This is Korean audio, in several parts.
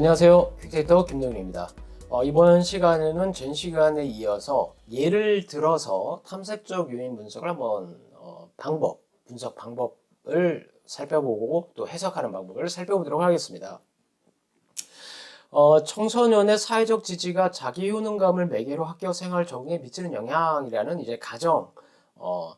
안녕하세요. 퀵데이터 김동윤입니다. 어, 이번 시간에는 전 시간에 이어서 예를 들어서 탐색적 요인 분석을 한번 어, 방법, 분석 방법을 살펴보고 또 해석하는 방법을 살펴보도록 하겠습니다. 어, 청소년의 사회적 지지가 자기 효능감을 매개로 학교 생활 적응에 미치는 영향이라는 이제 가정 어,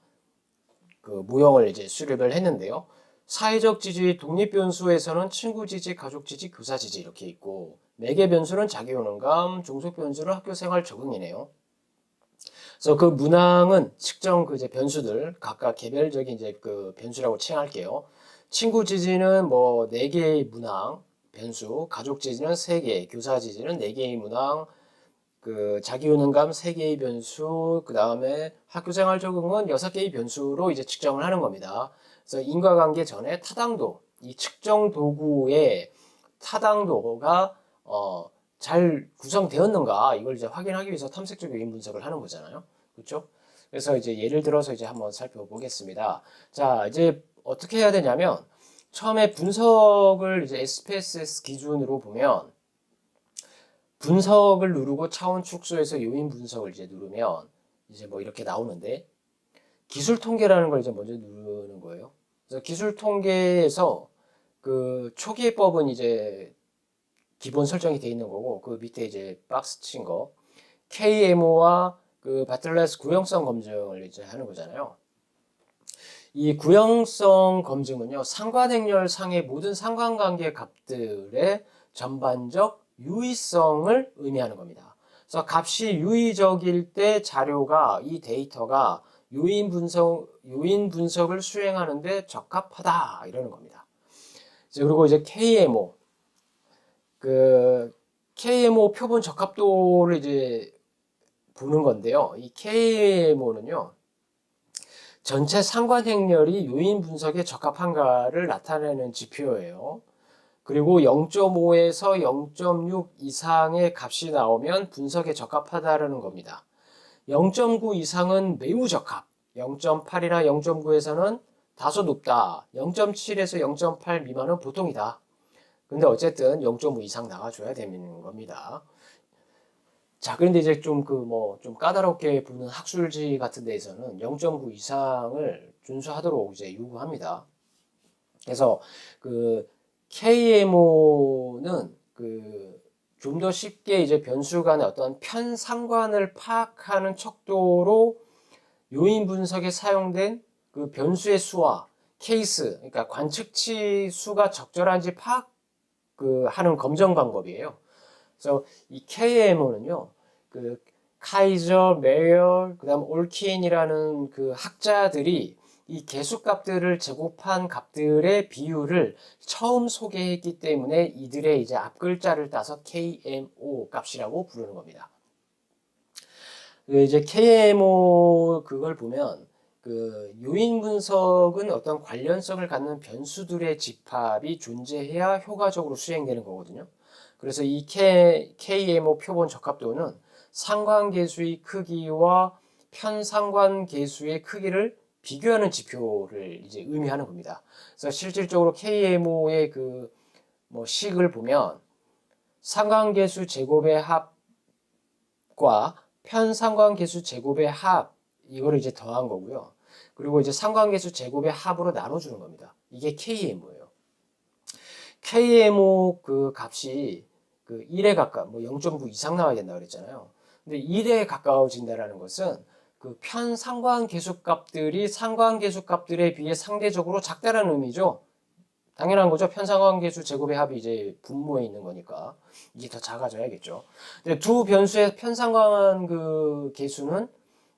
그 모형을 이제 수립을 했는데요. 사회적 지지, 독립 변수에서는 친구 지지, 가족 지지, 교사 지지 이렇게 있고 매개 변수는 자기 효능감, 종속 변수는 학교 생활 적응이네요. 그래서 그 문항은 측정 그 이제 변수들 각각 개별적인 이제 그 변수라고 칭할게요. 친구 지지는 뭐 네 개의 문항 변수, 가족 지지는 세 개, 교사 지지는 네 개의 문항, 그 자기 효능감 세 개의 변수, 그 다음에 학교 생활 적응은 여섯 개의 변수로 이제 측정을 하는 겁니다. 그래서 인과관계 전에 타당도, 이 측정 도구의 타당도가 어, 잘 구성되었는가 이걸 이제 확인하기 위해서 탐색적 요인 분석을 하는 거잖아요. 그렇죠? 그래서 이제 예를 들어서 이제 한번 살펴보겠습니다. 자, 이제 어떻게 해야 되냐면 처음에 분석을 이제 SPSS 기준으로 보면 분석을 누르고 차원 축소해서 요인 분석을 이제 누르면 이제 뭐 이렇게 나오는데 기술 통계라는 걸 이제 먼저 누르는 거예요. 그래서 기술 통계에서 그 초기화법은 이제 기본 설정이 돼 있는 거고 그 밑에 이제 박스 친 거 KMO와 그 바틀레스 구형성 검증을 이제 하는 거잖아요. 이 구형성 검증은요 상관행렬 상의 모든 상관관계 값들의 전반적 유의성을 의미하는 겁니다. 그래서 값이 유의적일 때 자료가 이 데이터가 요인 분석 요인 분석을 수행하는데 적합하다 이러는 겁니다. 그리고 이제 KMO 그 KMO 표본 적합도를 이제 보는 건데요. 이 KMO는요. 전체 상관 행렬이 요인 분석에 적합한가를 나타내는 지표예요. 그리고 0.5에서 0.6 이상의 값이 나오면 분석에 적합하다라는 겁니다. 0.9 이상은 매우 적합, 0.8이나 0.9에서는 다소 높다, 0.7에서 0.8 미만은 보통이다. 근데 어쨌든 0.5 이상 나와줘야 되는 겁니다. 자, 그런데 이제 좀 그 뭐 좀 까다롭게 보는 학술지 같은 데에서는 0.9 이상을 준수하도록 이제 요구합니다. 그래서 그 KMO는 그 좀 더 쉽게 이제 변수 간의 어떤 편상관을 파악하는 척도로 요인 분석에 사용된 그 변수의 수와 케이스, 그러니까 관측치 수가 적절한지 파악 그 하는 검정 방법이에요. 그래서 이 KMO는요, 그 카이저, 메이어, 그다음 올킨이라는 그 학자들이 이 개수값들을 제곱한 값들의 비율을 처음 소개했기 때문에 이들의 이제 앞글자를 따서 KMO 값이라고 부르는 겁니다. 그 이제 KMO 그걸 보면 그 요인 분석은 어떤 관련성을 갖는 변수들의 집합이 존재해야 효과적으로 수행되는 거거든요. 그래서 이 K, KMO 표본 적합도는 상관계수의 크기와 편상관계수의 크기를 비교하는 지표를 이제 의미하는 겁니다. 그래서 실질적으로 KMO의 그 뭐 식을 보면 상관계수 제곱의 합과 편상관계수 제곱의 합 이거를 이제 더한 거고요. 그리고 이제 상관계수 제곱의 합으로 나눠주는 겁니다. 이게 KMO예요. KMO 그 값이 그 1에 가까 뭐 0.9 이상 나와야 된다 그랬잖아요. 근데 1에 가까워진다라는 것은 그 편상관 계수값들이 상관 계수값들에 비해 상대적으로 작다라는 의미죠. 당연한 거죠. 편상관 계수 제곱의 합이 이제 분모에 있는 거니까 이게 더 작아져야겠죠. 근데 두 변수의 편상관 그 계수는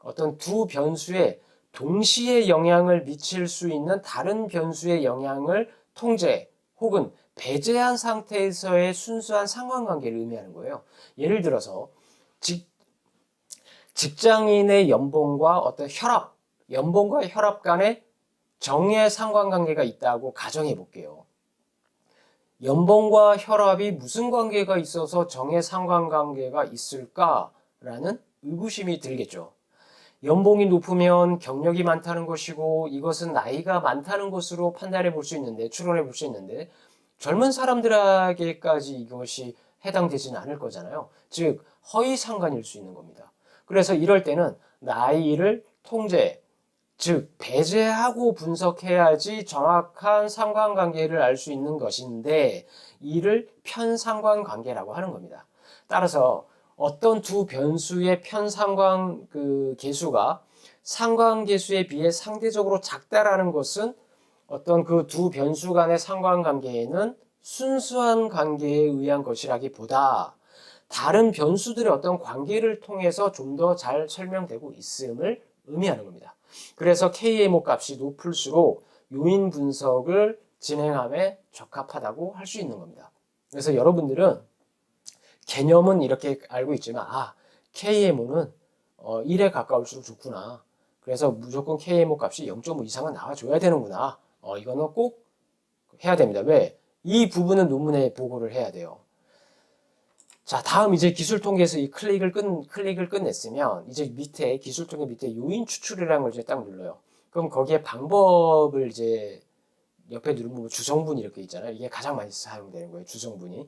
어떤 두 변수에 동시에 영향을 미칠 수 있는 다른 변수의 영향을 통제 혹은 배제한 상태에서의 순수한 상관관계를 의미하는 거예요. 예를 들어서 직, 직장인의 연봉과 어떤 혈압, 연봉과 혈압 간에 정의 상관관계가 있다고 가정해 볼게요. 연봉과 혈압이 무슨 관계가 있어서 정의 상관관계가 있을까라는 의구심이 들겠죠. 연봉이 높으면 경력이 많다는 것이고 이것은 나이가 많다는 것으로 판단해 볼 수 있는데 추론해 볼 수 있는데 젊은 사람들에게까지 이것이 해당되지는 않을 거잖아요. 즉 허위 상관일 수 있는 겁니다. 그래서 이럴 때는 나이를 통제, 즉 배제하고 분석해야지 정확한 상관관계를 알 수 있는 것인데 이를 편상관관계라고 하는 겁니다. 따라서 어떤 두 변수의 편상관 그 계수가 상관계수에 비해 상대적으로 작다라는 것은 어떤 그 두 변수 간의 상관관계에는 순수한 관계에 의한 것이라기보다 다른 변수들의 어떤 관계를 통해서 좀 더 잘 설명되고 있음을 의미하는 겁니다. 그래서 KMO 값이 높을수록 요인 분석을 진행함에 적합하다고 할 수 있는 겁니다. 그래서 여러분들은 개념은 이렇게 알고 있지만 아 KMO는 어, 1에 가까울수록 좋구나. 그래서 무조건 KMO 값이 0.5 이상은 나와줘야 되는구나. 어, 이거는 꼭 해야 됩니다. 왜? 이 부분은 논문에 보고를 해야 돼요. 자, 다음 이제 기술 통계에서 이 클릭을 끝, 클릭을 끝냈으면 이제 밑에 기술 통계 밑에 요인 추출이라는 걸 이제 딱 눌러요. 그럼 거기에 방법을 이제 옆에 누르면 뭐 주성분 이렇게 있잖아요. 이게 가장 많이 사용되는 거예요. 주성분이.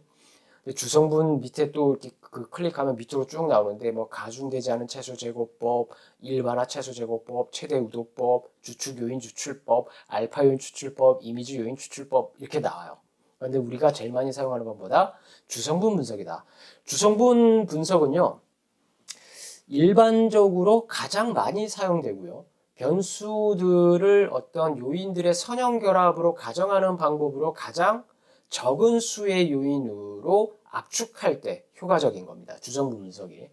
주성분 밑에 또 이렇게 그 클릭하면 밑으로 쭉 나오는데 뭐 가중되지 않은 채소 제거법, 일반화 채소 제거법, 최대 우도법, 주축 요인 추출법, 알파 요인 추출법, 이미지 요인 추출법 이렇게 나와요. 그런데 우리가 제일 많이 사용하는 것보다 주성분 분석이다. 주성분 분석은요. 일반적으로 가장 많이 사용되고요. 변수들을 어떤 요인들의 선형 결합으로 가정하는 방법으로 가장 적은 수의 요인으로 압축할 때 효과적인 겁니다. 주성분 분석이.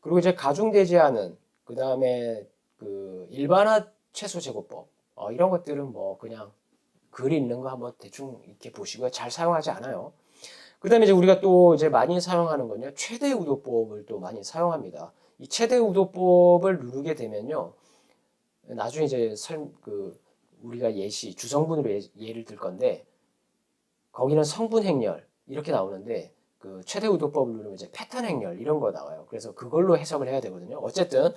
그리고 이제 가중되지 않은 그 다음에 그 일반화 최소 제거법 어, 이런 것들은 뭐 그냥 글 있는 거 한번 대충 이렇게 보시고요. 잘 사용하지 않아요. 그 다음에 이제 우리가 또 이제 많이 사용하는 건요. 최대 우도법을 또 많이 사용합니다. 이 최대 우도법을 누르게 되면요. 나중에 이제 설, 그, 우리가 예시, 주성분으로 예, 를들 건데, 거기는 성분 행렬, 이렇게 나오는데, 그 최대 우도법을 누르면 이제 패턴 행렬, 이런 거 나와요. 그래서 그걸로 해석을 해야 되거든요. 어쨌든,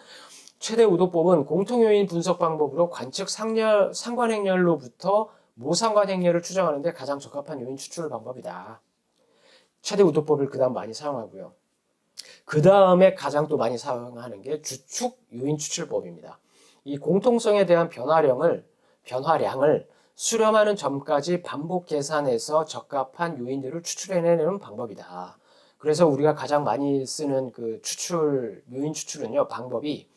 최대 우도법은 공통요인 분석 방법으로 관측 상렬, 상관 행렬로부터 모상관 행렬을 추정하는데 가장 적합한 요인 추출 방법이다. 최대 우도법을 그 다음 많이 사용하고요. 그 다음에 가장 또 많이 사용하는 게 주축 요인 추출법입니다. 이 공통성에 대한 변화량을 변화량을 수렴하는 점까지 반복 계산해서 적합한 요인들을 추출해내는 방법이다. 그래서 우리가 가장 많이 쓰는 그 추출 요인 추출은요 방법이 어,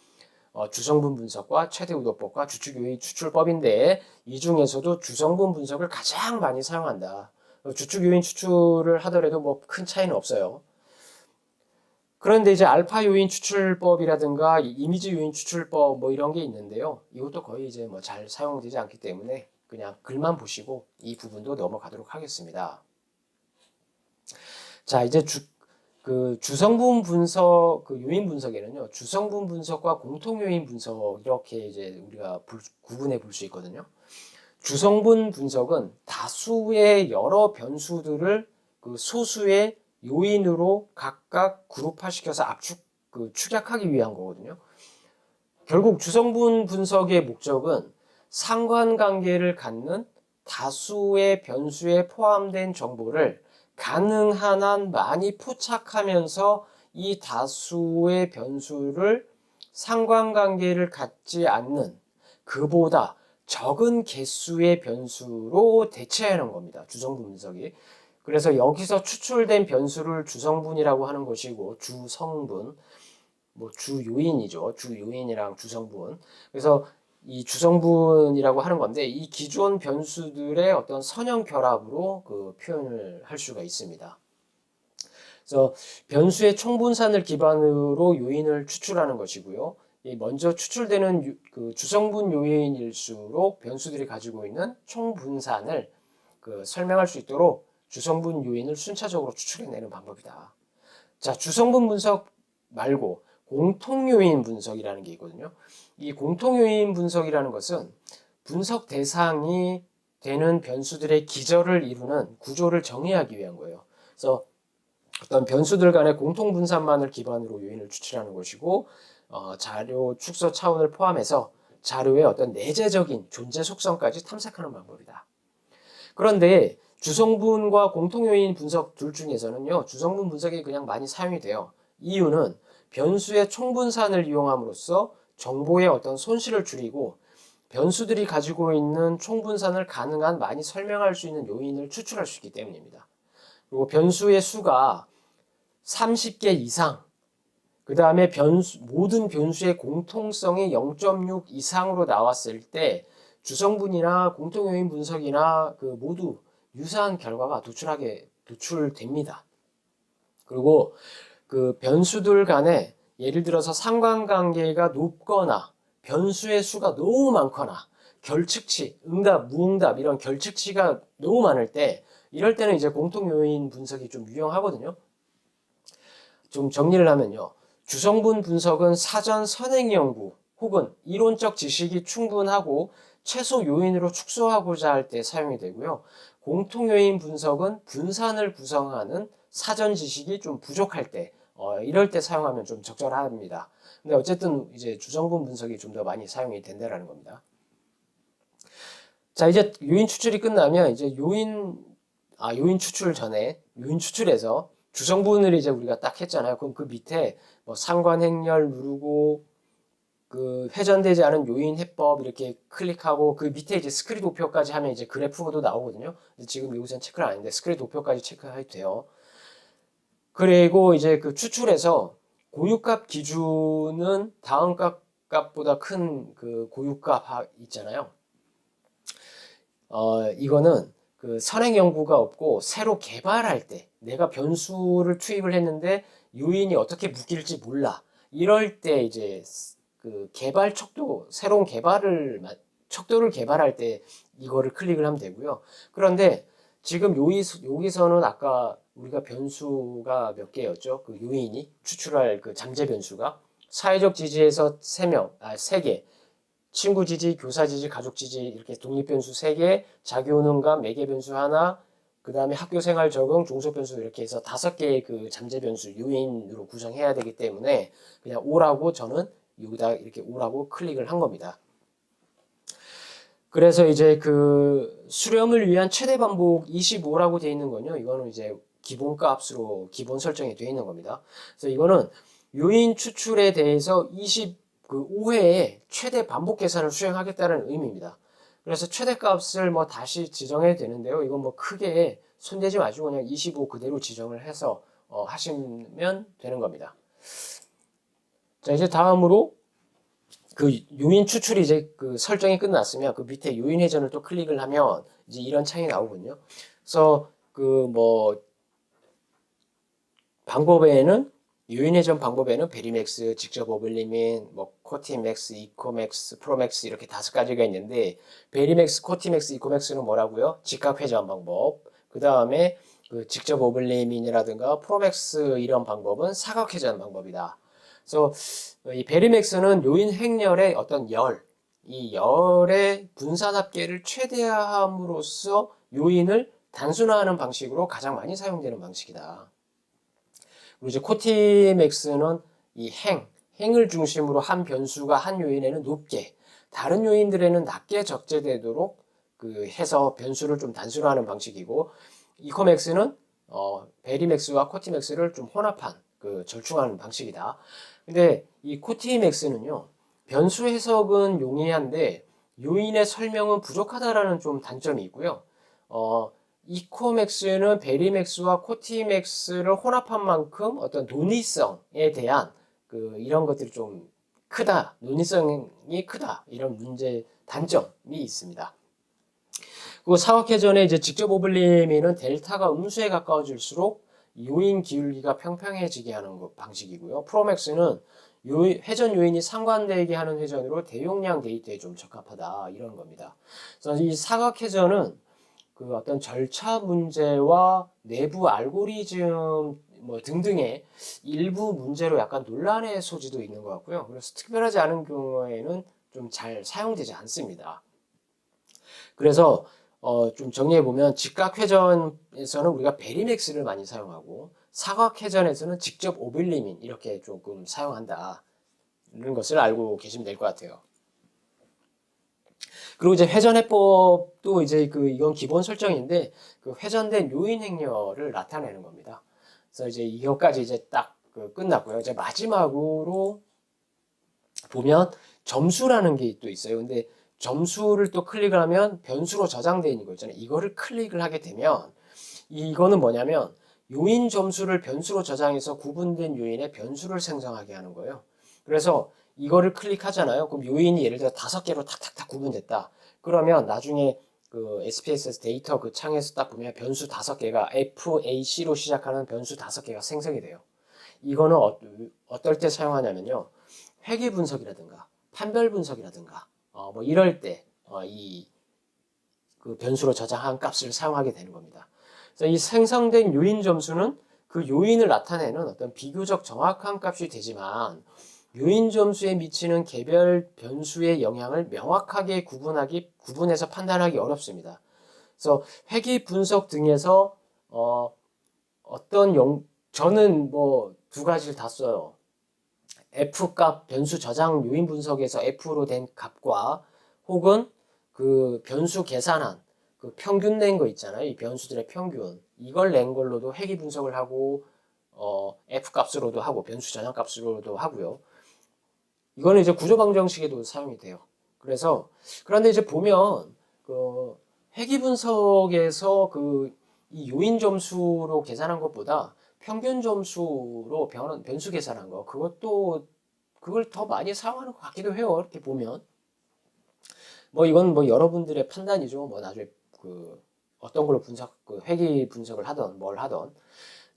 주성분 분석과 최대 우도법과 주축 요인 추출법인데 이 중에서도 주성분 분석을 가장 많이 사용한다. 어, 주축 요인 추출을 하더라도 뭐 큰 차이는 없어요. 그런데 이제 알파 요인 추출법이라든가 이미지 요인 추출법 뭐 이런 게 있는데요. 이것도 거의 이제 뭐 잘 사용되지 않기 때문에 그냥 글만 보시고 이 부분도 넘어가도록 하겠습니다. 자, 이제 주, 그 주성분 분석, 그 요인 분석에는요, 주성분 분석과 공통 요인 분석 이렇게 이제 우리가 불, 구분해 볼 수 있거든요. 주성분 분석은 다수의 여러 변수들을 그 소수의 요인으로 각각 그룹화시켜서 압축 그 축약하기 위한 거거든요. 결국 주성분 분석의 목적은 상관관계를 갖는 다수의 변수에 포함된 정보를 가능한 한 많이 포착하면서 이 다수의 변수를 상관관계를 갖지 않는 그보다 적은 개수의 변수로 대체하는 겁니다. 주성분 분석이. 그래서 여기서 추출된 변수를 주성분이라고 하는 것이고 주성분 뭐 주요인이죠. 주요인이랑 주성분. 그래서 이 주성분이라고 하는 건데 이 기존 변수들의 어떤 선형 결합으로 그 표현을 할 수가 있습니다. 그래서 변수의 총분산을 기반으로 요인을 추출하는 것이고요. 먼저 추출되는 그 주성분 요인일수록 변수들이 가지고 있는 총분산을 그 설명할 수 있도록 주성분 요인을 순차적으로 추출해내는 방법이다. 자, 주성분 분석 말고 공통 요인 분석이라는 게 있거든요. 이 공통 요인 분석이라는 것은 분석 대상이 되는 변수들의 기저를 이루는 구조를 정의하기 위한 거예요. 그래서 어떤 변수들 간의 공통 분산만을 기반으로 요인을 추출하는 것이고 어, 자료 축소 차원을 포함해서 자료의 어떤 내재적인 존재 속성까지 탐색하는 방법이다. 그런데 주성분과 공통요인 분석 둘 중에서는요, 주성분 분석이 그냥 많이 사용이 돼요. 이유는 변수의 총분산을 이용함으로써 정보의 어떤 손실을 줄이고 변수들이 가지고 있는 총분산을 가능한 많이 설명할 수 있는 요인을 추출할 수 있기 때문입니다. 그리고 변수의 수가 30개 이상, 그 다음에 변수, 모든 변수의 공통성이 0.6 이상으로 나왔을 때 주성분이나 공통요인 분석이나 그 모두 유사한 결과가 도출하게 도출됩니다. 그리고 그 변수들 간에 예를 들어서 상관관계가 높거나 변수의 수가 너무 많거나 결측치, 응답, 무응답 이런 결측치가 너무 많을 때 이럴 때는 이제 공통 요인 분석이 좀 유용하거든요. 좀 정리를 하면요. 주성분 분석은 사전 선행 연구 혹은 이론적 지식이 충분하고 최소 요인으로 축소하고자 할 때 사용이 되고요. 공통 요인 분석은 분산을 구성하는 사전 지식이 좀 부족할 때 어, 이럴 때 사용하면 좀 적절합니다. 근데 어쨌든 이제 주성분 분석이 좀 더 많이 사용이 된다라는 겁니다. 자, 이제 요인 추출이 끝나면 이제 요인 아, 요인 추출 전에 요인 추출해서 주성분을 이제 우리가 딱 했잖아요. 그럼 그 밑에 뭐 상관 행렬 누르고 그 회전되지 않은 요인 해법 이렇게 클릭하고 그 밑에 이제 스크린 도표까지 하면 이제 그래프도 나오거든요. 지금 여기서는 체크를 안 했는데 스크린 도표까지 체크해도 돼요. 그리고 이제 그 추출해서 고유값 기준은 다음 값 값보다 큰 그 고유값 있잖아요. 어, 이거는 그 선행 연구가 없고 새로 개발할 때 내가 변수를 투입을 했는데 요인이 어떻게 묶일지 몰라. 이럴 때 이제 그 개발 척도 새로운 개발을 척도를 개발할 때 이거를 클릭을 하면 되고요. 그런데 지금 여기, 여기서는 아까 우리가 변수가 몇 개였죠? 그 요인이 추출할 그 잠재 변수가 사회적 지지에서 3명, 아, 3개. 친구 지지, 교사 지지, 가족 지지 이렇게 독립 변수 3개, 자기 효능감 매개 변수 하나, 그 다음에 학교 생활 적응, 종속 변수 이렇게 해서 다섯 개의 그 잠재 변수 요인으로 구성해야 되기 때문에 그냥 오라고 저는 여기다 이렇게 오라고 클릭을 한 겁니다. 그래서 이제 그 수렴을 위한 최대 반복 25라고 되어 있는 건요. 이거는 이제 기본 값으로 기본 설정이 되어 있는 겁니다. 그래서 이거는 요인 추출에 대해서 25회에 최대 반복 계산을 수행하겠다는 의미입니다. 그래서 최대 값을 뭐 다시 지정해도 되는데요. 이건 뭐 크게 손대지 마시고 그냥 25 그대로 지정을 해서 어 하시면 되는 겁니다. 자, 이제 다음으로 그 요인 추출이 이제 그 설정이 끝났으면 그 밑에 요인 회전을 또 클릭을 하면 이제 이런 창이 나오거든요. 그래서 그 뭐 방법에는 요인 회전 방법에는 베리맥스, 직접 오블리민, 뭐 코티맥스, 이코맥스, 프로맥스 이렇게 다섯 가지가 있는데 베리맥스, 코티맥스, 이코맥스는 뭐라고요? 직각 회전 방법. 그 다음에 그 직접 오블리민이라든가 프로맥스 이런 방법은 사각 회전 방법이다. 그래서 이 베리맥스는 요인 행렬의 어떤 열, 이 열의 분산 합계를 최대화함으로써 요인을 단순화하는 방식으로 가장 많이 사용되는 방식이다. 그리고 이제 코티맥스는 이 행, 행을 중심으로 한 변수가 한 요인에는 높게, 다른 요인들에는 낮게 적재되도록 그 해서 변수를 좀 단순화하는 방식이고, 이코맥스는 어, 베리맥스와 코티맥스를 좀 혼합한 그 절충하는 방식이다. 근데 이 코티맥스는요, 변수 해석은 용이한데 요인의 설명은 부족하다라는 좀 단점이 있고요. 어, 이코맥스는 베리맥스와 코티맥스를 혼합한 만큼 어떤 논리성에 대한 그 이런 것들이 좀 크다, 논리성이 크다 이런 문제 단점이 있습니다. 그리고 사각회전에 이제 직접 오블리미는 델타가 음수에 가까워질수록 요인 기울기가 평평해지게 하는 방식이고요. 프로맥스는 요인, 회전 요인이 상관되게 하는 회전으로 대용량 데이터에 좀 적합하다 이런 겁니다. 그래서 이 사각 회전은 그 어떤 절차 문제와 내부 알고리즘 뭐 등등의 일부 문제로 약간 논란의 소지도 있는 것 같고요. 그래서 특별하지 않은 경우에는 좀 잘 사용되지 않습니다. 그래서 어, 좀 정리해 보면 직각 회전에서는 우리가 베리맥스를 많이 사용하고 사각 회전에서는 직접 오빌리민 이렇게 조금 사용한다. 이런 것을 알고 계시면 될 것 같아요. 그리고 이제 회전 해법도 이제 그 이건 기본 설정인데 그 회전된 요인 행렬을 나타내는 겁니다. 그래서 이제 이것까지 이제 딱 그 끝났고요. 이제 마지막으로 보면 점수라는 게 또 있어요. 근데 점수를 또 클릭을 하면 변수로 저장되어 있는 거 있잖아요. 이거를 클릭을 하게 되면 이거는 뭐냐면 요인 점수를 변수로 저장해서 구분된 요인에 변수를 생성하게 하는 거예요. 그래서 이거를 클릭하잖아요. 그럼 요인이 예를 들어 다섯 개로 탁탁탁 구분됐다. 그러면 나중에 그 SPSS 데이터 그 창에서 딱 보면 변수 다섯 개가 FAC로 시작하는 변수 다섯 개가 생성이 돼요. 이거는 어, 어떨 때 사용하냐면요. 회계 분석이라든가 판별 분석이라든가 어, 뭐 이럴 때 어, 이그 변수로 저장한 값을 사용하게 되는 겁니다. 그래서 이 생성된 요인 점수는 그 요인을 나타내는 어떤 비교적 정확한 값이 되지만 요인 점수에 미치는 개별 변수의 영향을 명확하게 구분하기 구분해서 판단하기 어렵습니다. 그래서 회계 분석 등에서 어, 어떤 영 저는 뭐 두 가지를 다 써요. F 값 변수 저장 요인 분석에서 F로 된 값과 혹은 그 변수 계산한 그 평균 낸 거 있잖아요. 이 변수들의 평균. 이걸 낸 걸로도 회귀 분석을 하고 어 F 값으로도 하고 변수 저장 값으로도 하고요. 이거는 이제 구조 방정식에도 사용이 돼요. 그래서 그런데 이제 보면 그 회귀 분석에서 그 이 요인 점수로 계산한 것보다 평균 점수로 변, 변수 계산한 거 그것도 그걸 더 많이 사용하는 것 같기도 해요. 이렇게 보면 뭐 이건 뭐 여러분들의 판단이죠. 뭐 나중에 그 어떤 걸로 분석 그 회계 분석을 하던 뭘 하던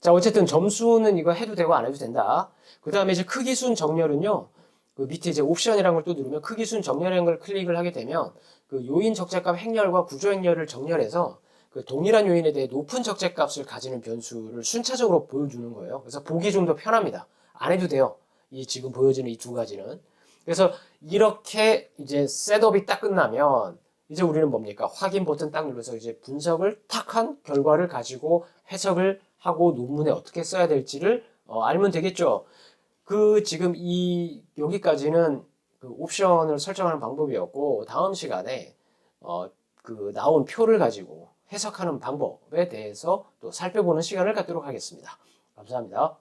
자 어쨌든 점수는 이거 해도 되고 안 해도 된다. 그 다음에 이제 크기순 정렬은요. 그 밑에 이제 옵션이라는 걸 또 누르면 크기순 정렬이라는 걸 클릭을 하게 되면 그 요인 적재값 행렬과 구조 행렬을 정렬해서 그 동일한 요인에 대해 높은 적재값을 가지는 변수를 순차적으로 보여주는 거예요. 그래서 보기 좀 더 편합니다. 안 해도 돼요. 이 지금 보여지는 이 두 가지는. 그래서 이렇게 이제 셋업이 딱 끝나면 이제 우리는 뭡니까? 확인 버튼 딱 눌러서 이제 분석을 탁 한 결과를 가지고 해석을 하고 논문에 어떻게 써야 될지를 어, 알면 되겠죠. 그 지금 이 여기까지는 그 옵션을 설정하는 방법이었고 다음 시간에 어, 그 나온 표를 가지고 해석하는 방법에 대해서 또 살펴보는 시간을 갖도록 하겠습니다. 감사합니다.